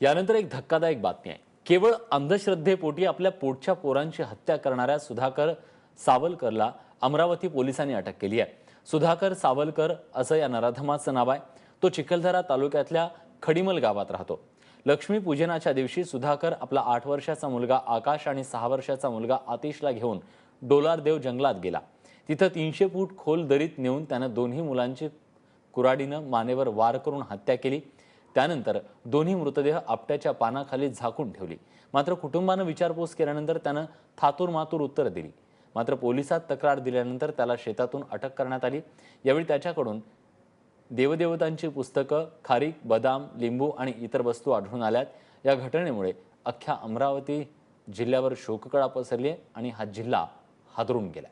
यानंतर एक धक्कादायक बातमी आहे. केवळ अंधश्रद्धेपोटी आपल्या पोटच्या पोरांची हत्या करणाऱ्या सुधाकर सावलकरला अमरावती पोलिसांनी अटक केली आहे. सुधाकर सावलकर असं या नराधमाचं नाव आहे. तो चिखलदरा तालुक्यातल्या खडीमल गावात राहतो. लक्ष्मी पूजनाच्या दिवशी सुधाकर आपला आठ वर्षाचा मुलगा आकाश आणि सहा वर्षाचा मुलगा आतिशला घेऊन डोलारदेव जंगलात गेला. तिथं तीनशे फूट खोल दरीत नेऊन त्यानं दोन्ही मुलांची कुऱ्हाडीनं मानेवर वार करून हत्या केली. त्यानंतर दोन्ही मृतदेह आपट्याच्या पानाखाली झाकून ठेवली. मात्र कुटुंबानं विचारपूस केल्यानंतर त्यानं थातूर मातूर उत्तर दिली. मात्र पोलिसात तक्रार दिल्यानंतर त्याला शेतातून अटक करण्यात आली. यावेळी त्याच्याकडून देवदेवतांची पुस्तकं खारीक बदाम लिंबू आणि इतर वस्तू आढळून आल्यात. या घटनेमुळे अख्ख्या अमरावती जिल्ह्यावर शोककळा पसरली आहे आणि हा जिल्हा हादरून गेला